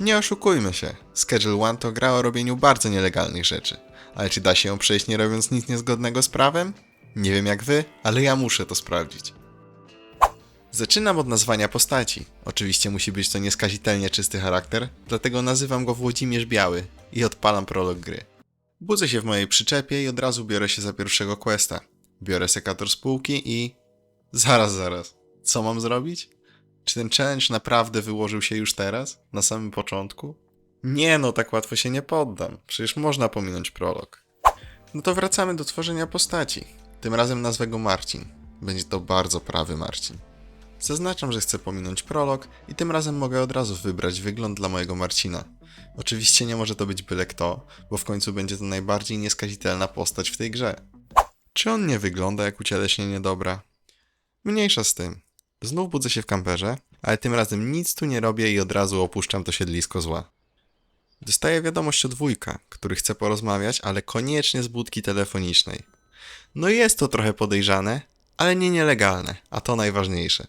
Nie oszukujmy się, Schedule One to gra o robieniu bardzo nielegalnych rzeczy. Ale czy da się ją przejść nie robiąc nic niezgodnego z prawem? Nie wiem jak wy, ale ja muszę to sprawdzić. Zaczynam od nazwania postaci. Oczywiście musi być to nieskazitelnie czysty charakter, dlatego nazywam go Włodzimierz Biały i odpalam prolog gry. Budzę się w mojej przyczepie i od razu biorę się za pierwszego questa. Biorę sekator spółki i... Zaraz, zaraz. Co mam zrobić? Czy ten challenge naprawdę wyłożył się już teraz? Na samym początku? Nie no, tak łatwo się nie poddam. Przecież można pominąć prolog. No to wracamy do tworzenia postaci. Tym razem nazwę go Marcin. Będzie to bardzo prawy Marcin. Zaznaczam, że chcę pominąć prolog i tym razem mogę od razu wybrać wygląd dla mojego Marcina. Oczywiście nie może to być byle kto, bo w końcu będzie to najbardziej nieskazitelna postać w tej grze. Czy on nie wygląda jak ucieleśnienie dobra? Mniejsza z tym. Znów budzę się w kamperze, ale tym razem nic tu nie robię i od razu opuszczam to siedlisko zła. Dostaję wiadomość od wujka, który chce porozmawiać, ale koniecznie z budki telefonicznej. No jest to trochę podejrzane, ale nie nielegalne, a to najważniejsze.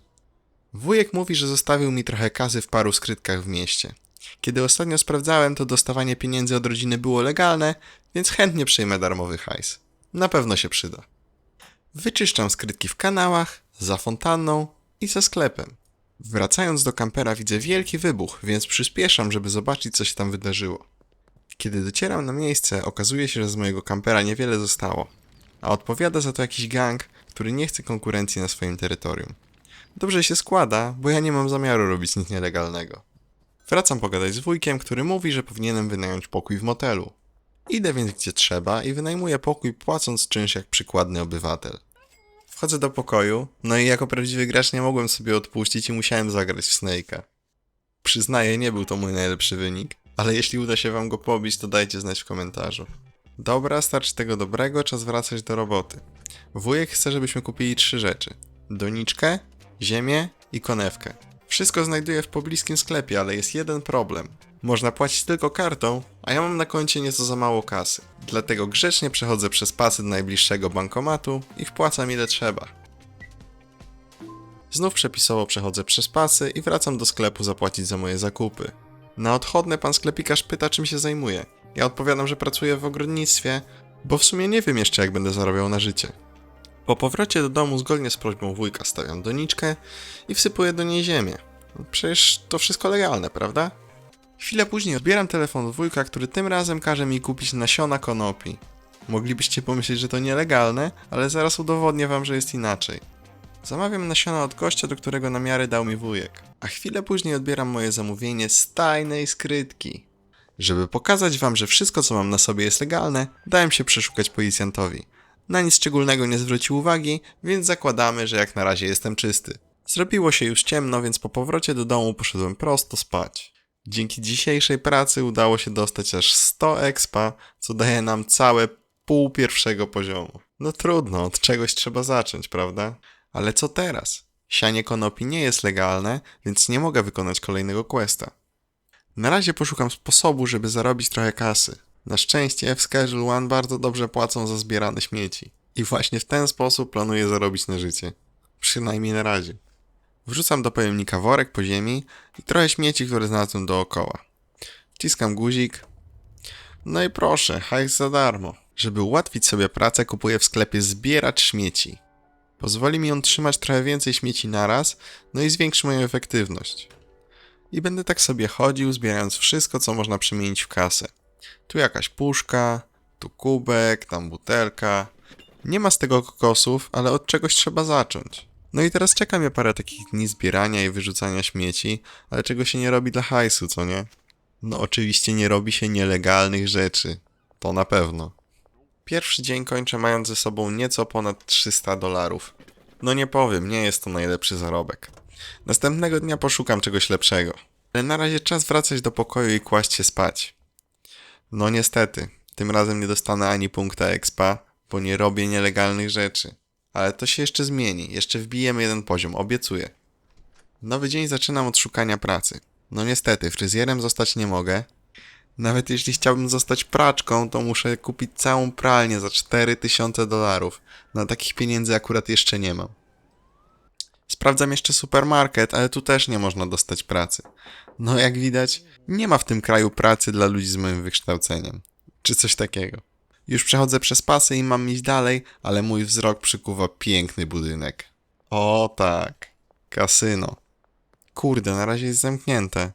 Wujek mówi, że zostawił mi trochę kasy w paru skrytkach w mieście. Kiedy ostatnio sprawdzałem, to dostawanie pieniędzy od rodziny było legalne, więc chętnie przyjmę darmowy hajs. Na pewno się przyda. Wyczyszczam skrytki w kanałach, za fontanną i za sklepem. Wracając do kampera widzę wielki wybuch, więc przyspieszam, żeby zobaczyć, co się tam wydarzyło. Kiedy docieram na miejsce, okazuje się, że z mojego kampera niewiele zostało, a odpowiada za to jakiś gang, który nie chce konkurencji na swoim terytorium. Dobrze się składa, bo ja nie mam zamiaru robić nic nielegalnego. Wracam pogadać z wujkiem, który mówi, że powinienem wynająć pokój w motelu. Idę więc gdzie trzeba i wynajmuję pokój płacąc czynsz jak przykładny obywatel. Wchodzę do pokoju, no i jako prawdziwy gracz nie mogłem sobie odpuścić i musiałem zagrać w Snake'a. Przyznaję, nie był to mój najlepszy wynik, ale jeśli uda się wam go pobić, to dajcie znać w komentarzu. Dobra, starczy tego dobrego, czas wracać do roboty. Wujek chce, żebyśmy kupili trzy rzeczy. Doniczkę, ziemię i konewkę. Wszystko znajduję w pobliskim sklepie, ale jest jeden problem. Można płacić tylko kartą, a ja mam na koncie nieco za mało kasy. Dlatego grzecznie przechodzę przez pasy do najbliższego bankomatu i wpłacam ile trzeba. Znów przepisowo przechodzę przez pasy i wracam do sklepu zapłacić za moje zakupy. Na odchodne pan sklepikarz pyta, czym się zajmuję. Ja odpowiadam, że pracuję w ogrodnictwie, bo w sumie nie wiem jeszcze, jak będę zarabiał na życie. Po powrocie do domu, zgodnie z prośbą wujka, stawiam doniczkę i wsypuję do niej ziemię. Przecież to wszystko legalne, prawda? Chwilę później odbieram telefon od wujka, który tym razem każe mi kupić nasiona konopi. Moglibyście pomyśleć, że to nielegalne, ale zaraz udowodnię wam, że jest inaczej. Zamawiam nasiona od gościa, do którego namiary dał mi wujek. A chwilę później odbieram moje zamówienie z tajnej skrytki. Żeby pokazać wam, że wszystko co mam na sobie jest legalne, dałem się przeszukać policjantowi. Na nic szczególnego nie zwrócił uwagi, więc zakładamy, że jak na razie jestem czysty. Zrobiło się już ciemno, więc po powrocie do domu poszedłem prosto spać. Dzięki dzisiejszej pracy udało się dostać aż 100 expa, co daje nam całe pół pierwszego poziomu. No trudno, od czegoś trzeba zacząć, prawda? Ale co teraz? Sianie konopi nie jest legalne, więc nie mogę wykonać kolejnego questa. Na razie poszukam sposobu, żeby zarobić trochę kasy. Na szczęście w Schedule One bardzo dobrze płacą za zbierane śmieci. I właśnie w ten sposób planuję zarobić na życie. Przynajmniej na razie. Wrzucam do pojemnika worek po ziemi i trochę śmieci, które znalazłem dookoła. Wciskam guzik. No i proszę, hajs za darmo. Żeby ułatwić sobie pracę, kupuję w sklepie zbieracz śmieci. Pozwoli mi on trzymać trochę więcej śmieci naraz, no i zwiększy moją efektywność. I będę tak sobie chodził, zbierając wszystko, co można przemienić w kasę. Tu jakaś puszka, tu kubek, tam butelka. Nie ma z tego kokosów, ale od czegoś trzeba zacząć. No i teraz czeka mnie parę takich dni zbierania i wyrzucania śmieci, ale czego się nie robi dla hajsu, co nie? No oczywiście nie robi się nielegalnych rzeczy. To na pewno. Pierwszy dzień kończę mając ze sobą nieco ponad 300 dolarów. No nie powiem, nie jest to najlepszy zarobek. Następnego dnia poszukam czegoś lepszego. Ale na razie czas wracać do pokoju i kłaść się spać. No niestety, tym razem nie dostanę ani punkta expa, bo nie robię nielegalnych rzeczy. Ale to się jeszcze zmieni, jeszcze wbijemy jeden poziom, obiecuję. Nowy dzień zaczynam od szukania pracy. No niestety, fryzjerem zostać nie mogę. Nawet jeśli chciałbym zostać praczką, to muszę kupić całą pralnię za 4000 dolarów. Na takich pieniędzy akurat jeszcze nie mam. Sprawdzam jeszcze supermarket, ale tu też nie można dostać pracy. No jak widać, nie ma w tym kraju pracy dla ludzi z moim wykształceniem. Czy coś takiego. Już przechodzę przez pasy i mam iść dalej, ale mój wzrok przykuwa piękny budynek. O tak, kasyno. Kurde, na razie jest zamknięte.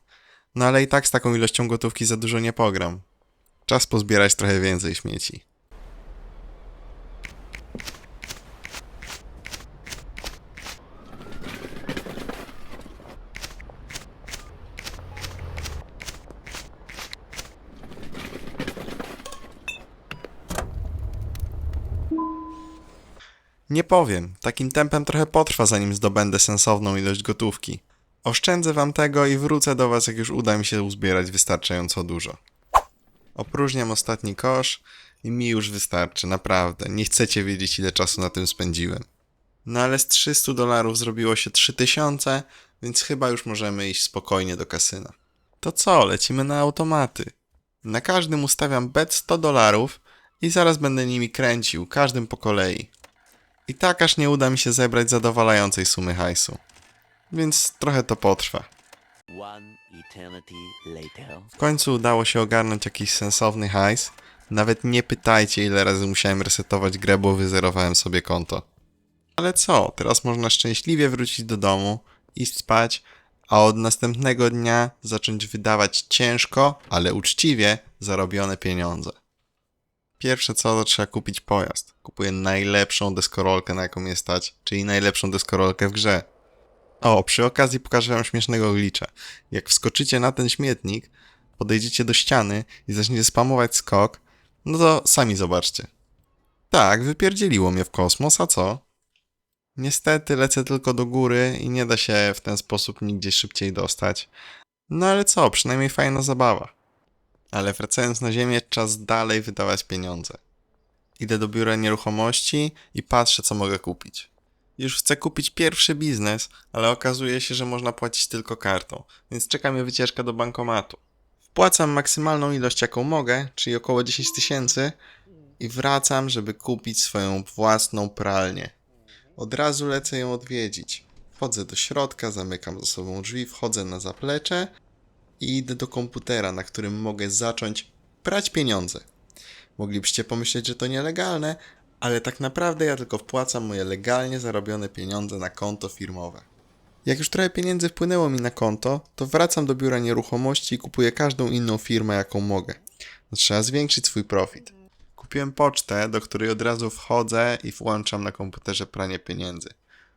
No ale i tak z taką ilością gotówki za dużo nie pogram. Czas pozbierać trochę więcej śmieci. Nie powiem, takim tempem trochę potrwa, zanim zdobędę sensowną ilość gotówki. Oszczędzę wam tego i wrócę do was, jak już uda mi się uzbierać wystarczająco dużo. Opróżniam ostatni kosz i mi już wystarczy, naprawdę. Nie chcecie wiedzieć, ile czasu na tym spędziłem. No ale z 300 dolarów zrobiło się 3000, więc chyba już możemy iść spokojnie do kasyna. To co, lecimy na automaty. Na każdym ustawiam bet 100 dolarów i zaraz będę nimi kręcił, każdym po kolei. I tak aż nie uda mi się zebrać zadowalającej sumy hajsu. Więc trochę to potrwa. W końcu udało się ogarnąć jakiś sensowny hajs. Nawet nie pytajcie ile razy musiałem resetować grę, bo wyzerowałem sobie konto. Ale co, teraz można szczęśliwie wrócić do domu, iść spać, a od następnego dnia zacząć wydawać ciężko, ale uczciwie zarobione pieniądze. Pierwsze co, to trzeba kupić pojazd. Kupuję najlepszą deskorolkę, na jaką mnie stać, czyli najlepszą deskorolkę w grze. O, przy okazji pokażę wam śmiesznego glitcha. Jak wskoczycie na ten śmietnik, podejdziecie do ściany i zaczniecie spamować skok, no to sami zobaczcie. Tak, wypierdzieliło mnie w kosmos, a co? Niestety lecę tylko do góry i nie da się w ten sposób nigdzie szybciej dostać. No ale co, przynajmniej fajna zabawa. Ale wracając na ziemię, czas dalej wydawać pieniądze. Idę do biura nieruchomości i patrzę, co mogę kupić. Już chcę kupić pierwszy biznes, ale okazuje się, że można płacić tylko kartą, więc czeka mnie wycieczka do bankomatu. Wpłacam maksymalną ilość, jaką mogę, czyli około 10 tysięcy, i wracam, żeby kupić swoją własną pralnię. Od razu lecę ją odwiedzić. Wchodzę do środka, zamykam za sobą drzwi, wchodzę na zaplecze i idę do komputera, na którym mogę zacząć prać pieniądze. Moglibyście pomyśleć, że to nielegalne, ale tak naprawdę ja tylko wpłacam moje legalnie zarobione pieniądze na konto firmowe. Jak już trochę pieniędzy wpłynęło mi na konto, to wracam do biura nieruchomości i kupuję każdą inną firmę, jaką mogę. No, trzeba zwiększyć swój profit. Kupiłem pocztę, do której od razu wchodzę i włączam na komputerze pranie pieniędzy.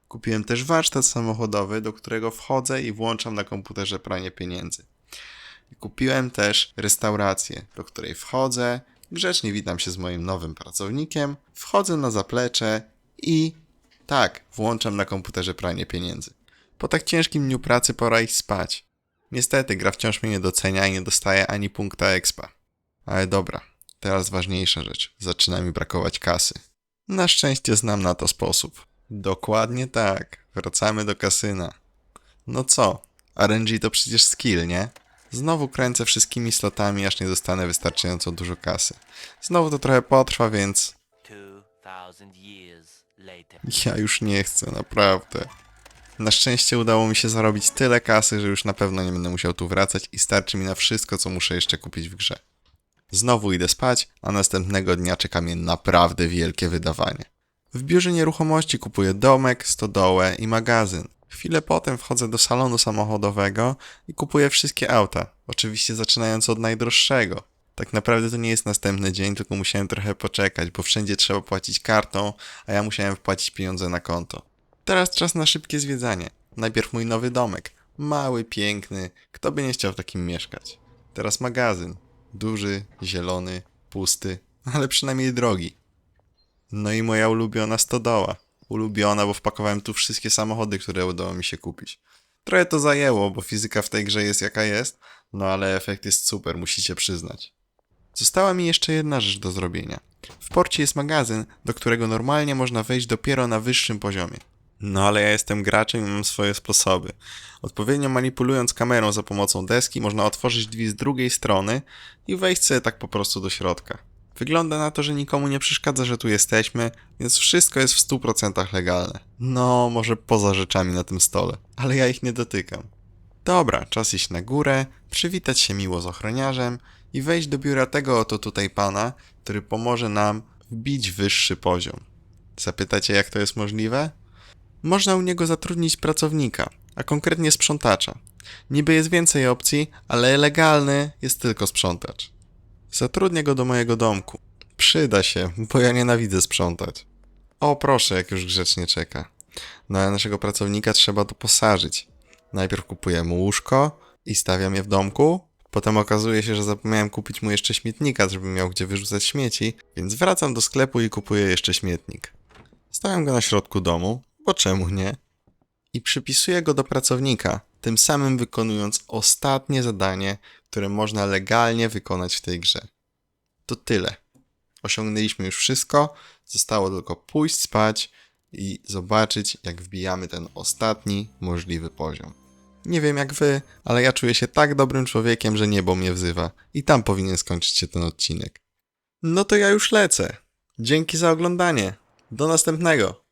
Kupiłem też warsztat samochodowy, do którego wchodzę i włączam na komputerze pranie pieniędzy. Kupiłem też restaurację, do której wchodzę, grzecznie witam się z moim nowym pracownikiem, wchodzę na zaplecze i tak, włączam na komputerze pranie pieniędzy. Po tak ciężkim dniu pracy pora iść spać. Niestety, gra wciąż mnie nie docenia i nie dostaje ani punkta expa. Ale dobra, teraz ważniejsza rzecz. Zaczyna mi brakować kasy. Na szczęście znam na to sposób. Dokładnie tak. Wracamy do kasyna. No co? RNG to przecież skill, nie? Znowu kręcę wszystkimi slotami, aż nie dostanę wystarczająco dużo kasy. Znowu to trochę potrwa, więc ja już nie chcę, naprawdę. Na szczęście udało mi się zarobić tyle kasy, że już na pewno nie będę musiał tu wracać i starczy mi na wszystko, co muszę jeszcze kupić w grze. Znowu idę spać, a następnego dnia czeka mnie naprawdę wielkie wydawanie. W biurze nieruchomości kupuję domek, stodołę i magazyn. Chwilę potem wchodzę do salonu samochodowego i kupuję wszystkie auta, oczywiście zaczynając od najdroższego. Tak naprawdę to nie jest następny dzień, tylko musiałem trochę poczekać, bo wszędzie trzeba płacić kartą, a ja musiałem wpłacić pieniądze na konto. Teraz czas na szybkie zwiedzanie. Najpierw mój nowy domek. Mały, piękny. Kto by nie chciał w takim mieszkać? Teraz magazyn. Duży, zielony, pusty, ale przynajmniej drogi. No i moja ulubiona stodoła. Ulubiona, bo wpakowałem tu wszystkie samochody, które udało mi się kupić. Trochę to zajęło, bo fizyka w tej grze jest jaka jest, no ale efekt jest super, musicie przyznać. Została mi jeszcze jedna rzecz do zrobienia. W porcie jest magazyn, do którego normalnie można wejść dopiero na wyższym poziomie. No ale ja jestem graczem i mam swoje sposoby. Odpowiednio manipulując kamerą za pomocą deski, można otworzyć drzwi z drugiej strony i wejść sobie tak po prostu do środka. Wygląda na to, że nikomu nie przeszkadza, że tu jesteśmy, więc wszystko jest w 100% legalne. No, może poza rzeczami na tym stole, ale ja ich nie dotykam. Dobra, czas iść na górę, przywitać się miło z ochroniarzem i wejść do biura tego oto tutaj pana, który pomoże nam wbić wyższy poziom. Zapytacie, jak to jest możliwe? Można u niego zatrudnić pracownika, a konkretnie sprzątacza. Niby jest więcej opcji, ale legalny jest tylko sprzątacz. Zatrudnię go do mojego domku. Przyda się, bo ja nienawidzę sprzątać. O, proszę, jak już grzecznie czeka. No a naszego pracownika trzeba doposażyć. Najpierw kupuję mu łóżko i stawiam je w domku. Potem okazuje się, że zapomniałem kupić mu jeszcze śmietnika, żeby miał gdzie wyrzucać śmieci, więc wracam do sklepu i kupuję jeszcze śmietnik. Stawiam go na środku domu, bo czemu nie? I przypisuję go do pracownika, tym samym wykonując ostatnie zadanie, które można legalnie wykonać w tej grze. To tyle. Osiągnęliśmy już wszystko, zostało tylko pójść spać i zobaczyć, jak wbijamy ten ostatni możliwy poziom. Nie wiem jak wy, ale ja czuję się tak dobrym człowiekiem, że niebo mnie wzywa i tam powinien skończyć się ten odcinek. No to ja już lecę. Dzięki za oglądanie. Do następnego.